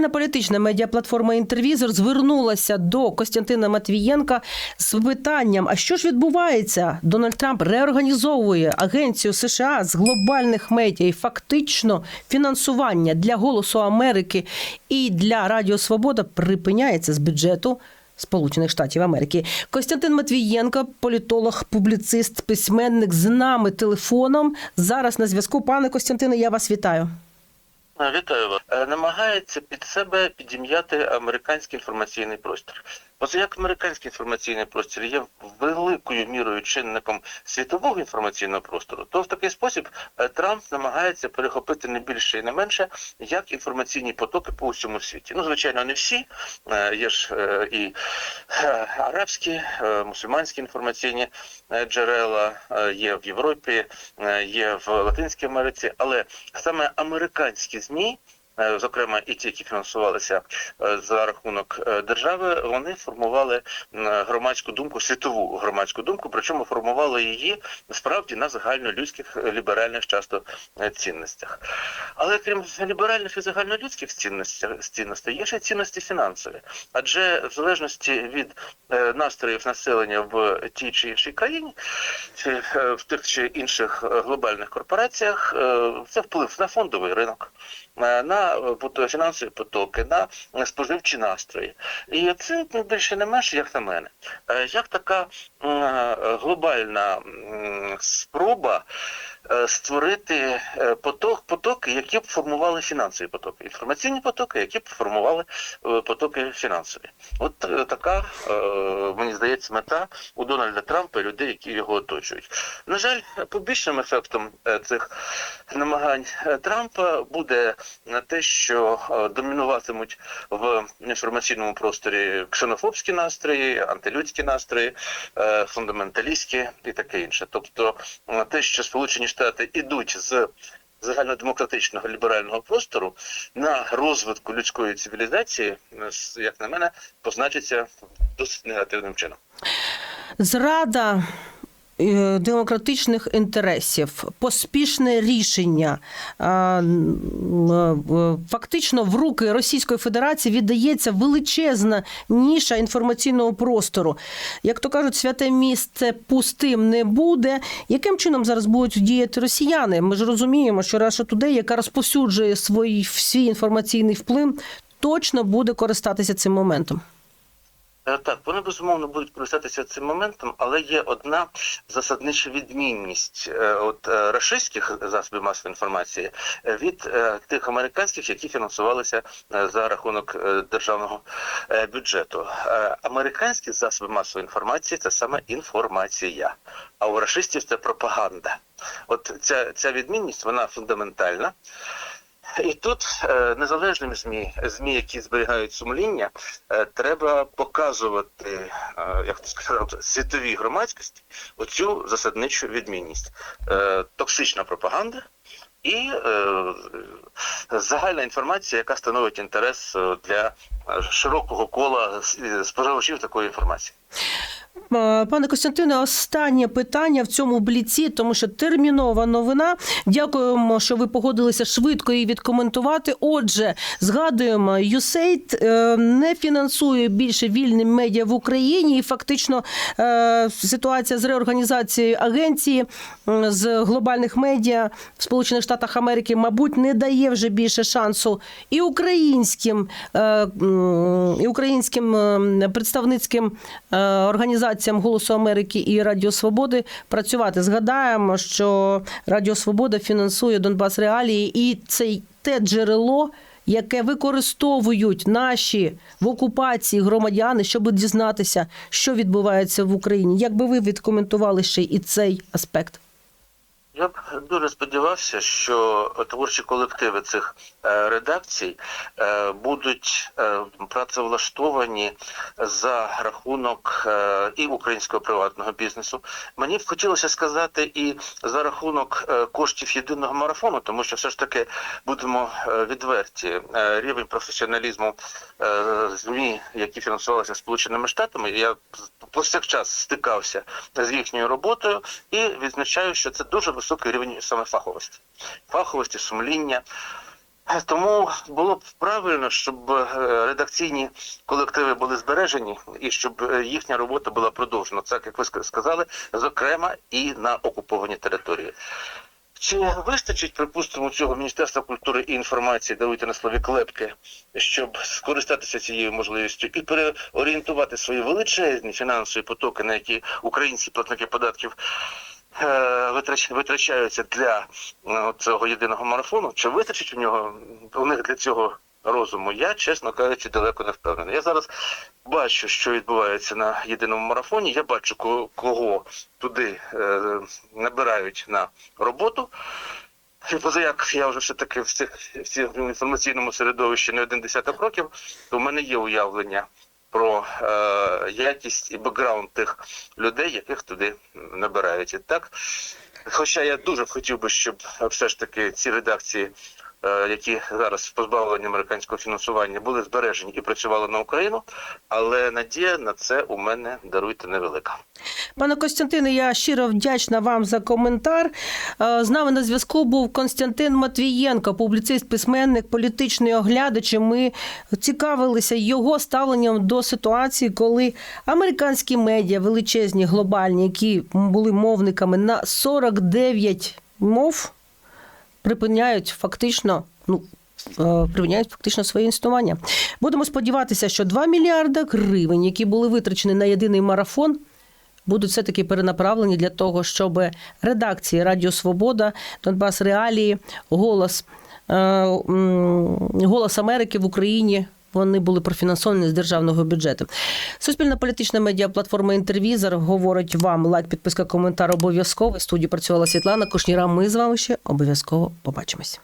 Суспільна політична медіаплатформа інтервізор звернулася до Костянтина Матвієнка з питанням: а що ж відбувається? Дональд Трамп реорганізовує агенцію США з глобальних медіа і фактично фінансування для голосу Америки і для Радіо Свобода припиняється з бюджету. Сполучених Штатів Америки Костянтин Матвієнко, політолог, публіцист, письменник з нами телефоном. Зараз на зв'язку. Пане Костянтине, я вас вітаю. Вітаю вас. Е, Намагається під себе підім'яти американський інформаційний простір. Оце як американський інформаційний простір є великою мірою чинником світового інформаційного простору, то в такий спосіб е, Трамп намагається перехопити не більше і не менше як інформаційні потоки по усьому світі. Ну, звичайно, не всі. Е, Є ж е, і арабські, мусульманські інформаційні джерела, є в Європі, є в Латинській Америці, але саме американські ЗМІ. Е, Зокрема, і ті, які фінансувалися е, за рахунок е, держави, вони формували громадську думку, світову громадську думку, причому формували її справді на загальнолюдських ліберальних часто цінностях. Але крім ліберальних і загальнолюдських цінностей, є ще цінності фінансові. Адже в залежності від настроїв населення в тій чи іншій країні, в тих чи інших глобальних корпораціях, це вплив на фондовий ринок, е, на фінансові потоки, на споживчі настрої. І це не більше не менше, як на мене. Е, Як така е, глобальна спроба створити е, поток, потоки, які б формували фінансові потоки, інформаційні потоки, які б формували е, потоки фінансові. От е, така, е, мені здається, мета у Дональда Трампа і людей, які його оточують. На жаль, побічним ефектом е, цих намагань е, Трампа буде на те, що е, домінуватимуть в інформаційному просторі ксенофобські настрої, антилюдські настрої, е, фундаменталістські і таке інше. Тобто е, те, що Сполучені Штати ідуть з загальнодемократичного ліберального простору на розвитку людської цивілізації, е, як на мене, позначиться досить негативним чином. Зрада демократичних інтересів, поспішне рішення. м, е, Фактично в руки Російської Федерації віддається величезна ніша інформаційного простору. Як то кажуть, святе місце пустим не буде. Яким чином зараз будуть діяти росіяни? Ми ж розуміємо, що Russia Today, яка розповсюджує свій, свій інформаційний вплив, точно буде користатися цим моментом. Е, Так, вони безумовно будуть користатися цим моментом, але є одна засаднича відмінність е, от е, рашистських засобів масової інформації від тих американських, які фінансувалися за рахунок державного бюджету. Американські засоби масової інформації це саме інформація, а у рашистів це пропаганда. От ця, ця відмінність вона фундаментальна. І тут е, незалежним змі, змі, які зберігають сумління, е, треба показувати, е, як це сказати, світовій громадськості оцю засадничу відмінність. Токсична пропаганда і загальна інформація, яка становить інтерес для широкого кола споживачів такої інформації. Е, Пане Костянтине, останнє питання в цьому бліці, тому що термінова новина. Дякуємо, що ви погодилися швидко її відкоментувати. Отже, згадуємо, USAID е, не фінансує більше вільні медіа в Україні, і фактично е, ситуація з реорганізацією агенції з глобальних медіа в Сполучених Штатах Америки, мабуть, не дає вже більше шансу і українським, і українським е, представницьким е, організаціям Голосу Америки і Радіо Свободи працювати. Згадаємо, що Радіо Свобода фінансує Донбас Реалії, і це те джерело. Яке використовують наші в окупації громадяни, щоб дізнатися, що відбувається в Україні, як би ви відкоментували ще і цей аспект? Я б дуже сподівався, що творчі колективи цих е, редакцій е, будуть е, працевлаштовані за рахунок і українського приватного бізнесу. Мені б хотілося сказати і за рахунок коштів єдиного марафону, тому що все ж таки будемо відверті. Рівень професіоналізму змі, які фінансувалися Сполученими Штатами, я повсякчас стикався з їхньою роботою і відзначаю, що це дуже високий рівень саме фаховості, фаховості, сумління. Тому було б правильно, щоб е, редакційні колективи були збережені і щоб е, їхня робота була продовжена. Так як ви сказали, зокрема і на окупованій території. Чи вистачить, припустимо, цього Міністерства культури і інформації, даруйте на слові клепки, щоб скористатися цією можливістю і переорієнтувати свої величезні фінансові потоки, на які українські платники податків е, витрачаються для е, цього єдиного марафону? Чи вистачить у нього у них для цього розуму? Я, чесно кажучи, далеко не впевнений. Я зараз бачу, що відбувається на єдиному марафоні. Я бачу, кого туди е, набирають на роботу. І поза як я вже все таки в цих в цьому інформаційному середовищі не один десяток років, то в мене є уявлення про е, якість і бекграунд тих людей, яких туди набирають. І так, хоча я дуже хотів би, щоб е, все ж таки ці редакції, які зараз позбавлені американського фінансування, були збережені і працювали на Україну, але надія на це у мене даруйте невелика. Пане Костянтине, я щиро вдячна вам за коментар. Е, З нами на зв'язку був Константин Матвієнко, публіцист, письменник, політичний оглядач. Ми цікавилися його ставленням до ситуації, коли американські медіа, величезні, глобальні, які були мовниками на 49 мов, припиняють фактично. Ну, е, Припиняють фактично своє існування. Будемо сподіватися, що 2 мільярда гривень, які були витрачені на єдиний марафон, будуть все-таки перенаправлені для того, щоб редакції Радіо Свобода, Донбас Реалії, Голос, е, Голос Америки в Україні. Вони були профінансовані з державного бюджету. Суспільна політична медіаплатформа Інтервізор говорить вам лайк, підписка, коментар обов'язково. В студії працювала Світлана Кушніра. Ми з вами ще обов'язково побачимось.